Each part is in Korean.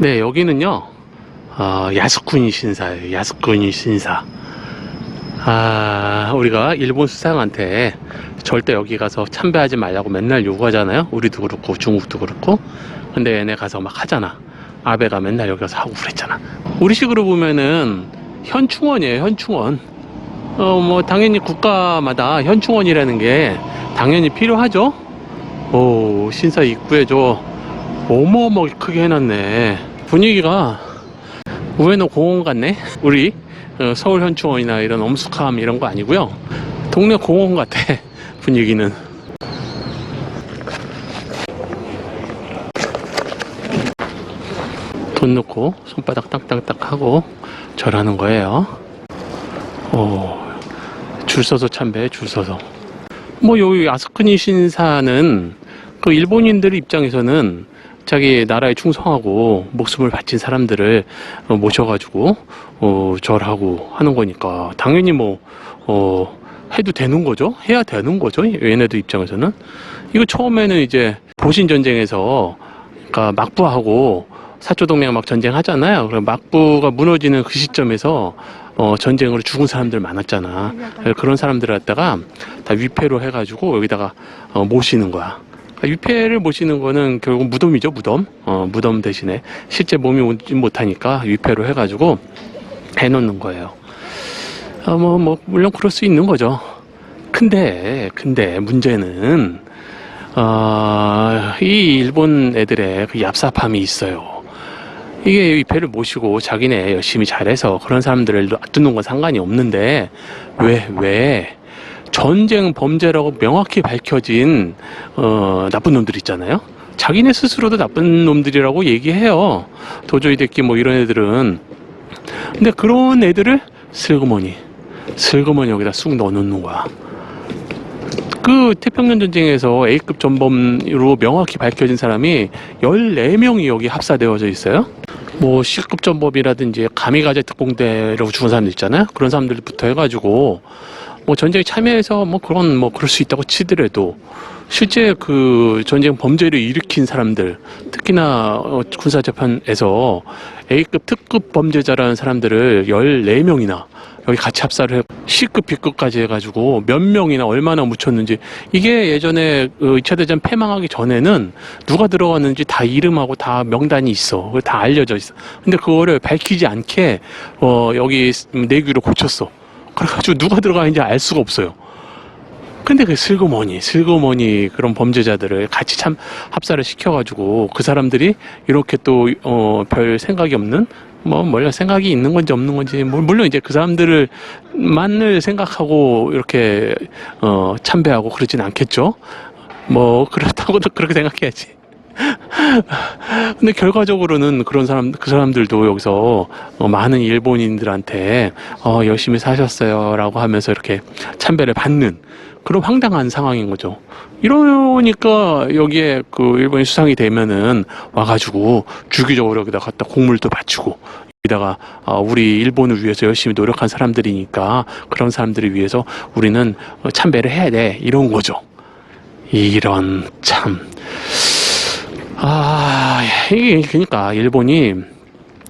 네, 여기는요, 어, 야스쿠니 신사예요. 야스쿠니 신사. 아, 우리가 일본 수상한테 절대 여기 가서 참배하지 말라고 맨날 요구하잖아요. 우리도 그렇고 중국도 그렇고. 근데 얘네 가서 막 하잖아. 아베가 맨날 여기 가서 하고 그랬잖아. 우리식으로 보면은 현충원이에요, 현충원. 어, 뭐, 당연히 국가마다 현충원이라는 게 당연히 필요하죠. 오, 신사 입구에 저 어마어마하게 크게 해놨네. 분위기가 우에노 공원 같네. 우리 어, 서울 현충원이나 이런 엄숙함 이런 거 아니고요. 동네 공원 같아. 분위기는. 돈 넣고 손바닥 딱딱딱 하고 절하는 거예요. 오, 줄 서서 참배, 줄 서서. 뭐 여기 아스크니 신사는 그 일본인들 입장에서는 자기 나라에 충성하고 목숨을 바친 사람들을 어, 모셔가지고 어, 절하고 하는 거니까 당연히 뭐 어, 해도 되는 거죠. 해야 되는 거죠. 얘네들 입장에서는 이거 처음에는 이제 보신 전쟁에서 그러니까 막부하고 사초동맹 막 전쟁하잖아요. 그럼 막부가 무너지는 그 시점에서 어, 전쟁으로 죽은 사람들 많았잖아. 그런 사람들을 갖다가 다 위패로 해가지고 여기다가 어, 모시는 거야. 그러니까 위패를 모시는 거는 결국 무덤이죠, 무덤. 어, 무덤 대신에 실제 몸이 오지 못하니까 위패로 해가지고 해놓는 거예요. 어, 뭐, 뭐, 물론 그럴 수 있는 거죠. 근데, 근데 문제는, 어, 이 일본 애들의 그 얍삽함이 있어요. 이게 위패를 모시고 자기네 열심히 잘해서 그런 사람들을 놔두는 건 상관이 없는데, 왜, 왜, 전쟁 범죄라고 명확히 밝혀진, 어, 나쁜 놈들 있잖아요? 자기네 스스로도 나쁜 놈들이라고 얘기해요. 도저히 됐기 뭐 이런 애들은. 근데 그런 애들을 슬그머니, 슬그머니 여기다 쑥 넣어놓는 거야. 그 태평양 전쟁에서 A급 전범으로 명확히 밝혀진 사람이 14명이 여기 합사되어져 있어요. 뭐 C급 전범이라든지 가미가제 특공대라고 죽은 사람들 있잖아요. 그런 사람들부터 해가지고 뭐 전쟁에 참여해서 뭐 그런 뭐 그럴 수 있다고 치더라도 실제 그 전쟁 범죄를 일으킨 사람들 특히나 어, 군사 재판에서 A급 특급 범죄자라는 사람들을 14명이나 여기 같이 합사를 해 C급 B급까지 해가지고 몇 명이나 얼마나 묻혔는지 이게 예전에 그 2차 대전 패망하기 전에는 누가 들어갔는지 다 이름하고 다 명단이 있어. 다 알려져 있어. 근데 그거를 밝히지 않게 어 여기 내규를 고쳤어 그래가지고 누가 들어가는지 알 수가 없어요 근데 그 슬그머니, 슬그머니 그런 범죄자들을 같이 참 합사를 시켜가지고 그 사람들이 이렇게 또, 어, 별 생각이 없는 뭐, 몰라, 생각이 있는 건지 없는 건지, 뭐, 물론 이제 그 사람들을 만을 생각하고 이렇게, 어, 참배하고 그러진 않겠죠? 뭐, 그렇다고도 그렇게 생각해야지. 근데 결과적으로는 그런 사람, 그 사람들도 여기서 어, 많은 일본인들한테 어, 열심히 사셨어요. 라고 하면서 이렇게 참배를 받는 그런 황당한 상황인 거죠. 이러니까 여기에 그 일본이 수상이 되면은 와가지고 주기적으로 여기다 갖다 공물도 바치고 여기다가 어, 우리 일본을 위해서 열심히 노력한 사람들이니까 그런 사람들을 위해서 우리는 어, 참배를 해야 돼. 이런 거죠. 이런 참. 아, 이게 그러니까 일본이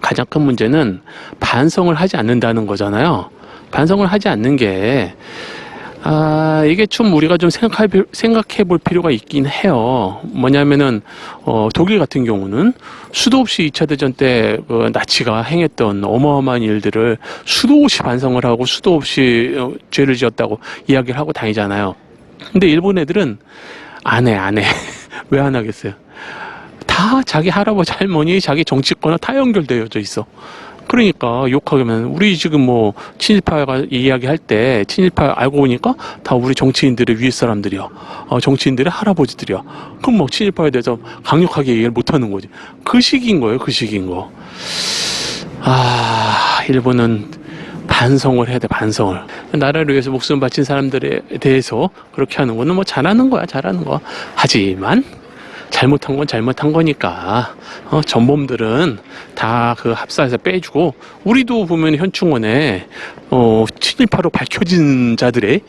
가장 큰 문제는 반성을 하지 않는다는 거잖아요. 반성을 하지 않는 게 아, 이게 좀 우리가 좀 생각해, 생각해 볼 필요가 있긴 해요. 뭐냐면은, 어, 독일 같은 경우는 수도 없이 2차 대전 때, 그, 나치가 행했던 어마어마한 일들을 수도 없이 반성을 하고 수도 없이 어, 죄를 지었다고 이야기를 하고 다니잖아요. 근데 일본 애들은 안 해, 안 해. 왜 안 하겠어요? 다 자기 할아버지, 할머니, 자기 정치권과 다 연결되어져 있어. 그러니까 욕하면 우리 지금 뭐 친일파가 이야기할 때 친일파 알고 보니까 다 우리 정치인들의 위에 사람들이야. 어, 정치인들의 할아버지들이야. 그럼 뭐 친일파에 대해서 강력하게 얘기를 못 하는 거지. 그 시기인 거예요. 그 시기인 거. 아, 일본은 반성을 해야 돼, 반성을. 나라를 위해서 목숨 바친 사람들에 대해서 그렇게 하는 거는 뭐 잘하는 거야, 잘하는 거. 하지만 잘못한 건 잘못한 거니까 어, 전범들은 다 그 합사해서 빼주고 우리도 보면 현충원에 어, 친일파로 밝혀진 자들의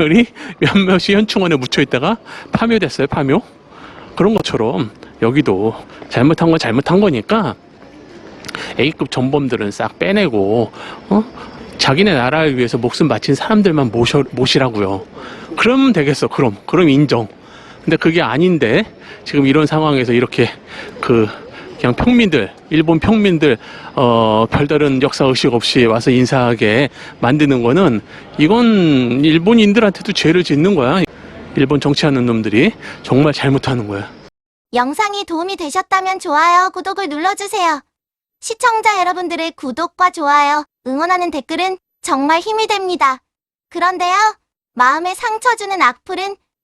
우리 몇몇이 현충원에 묻혀 있다가 파묘됐어요 파묘 그런 것처럼 여기도 잘못한 건 잘못한 거니까 A급 전범들은 싹 빼내고 어? 자기네 나라를 위해서 목숨 바친 사람들만 모셔, 모시라고요. 그럼 되겠어. 그럼 그럼 인정. 근데 그게 아닌데 지금 이런 상황에서 이렇게 그 그냥 평민들, 일본 평민들 어 별다른 역사 의식 없이 와서 인사하게 만드는 거는 이건 일본인들한테도 죄를 짓는 거야. 일본 정치하는 놈들이 정말 잘못하는 거야. 영상이 도움이 되셨다면 좋아요, 구독을 눌러주세요. 시청자 여러분들의 구독과 좋아요, 응원하는 댓글은 정말 힘이 됩니다. 그런데요, 마음에 상처 주는 악플은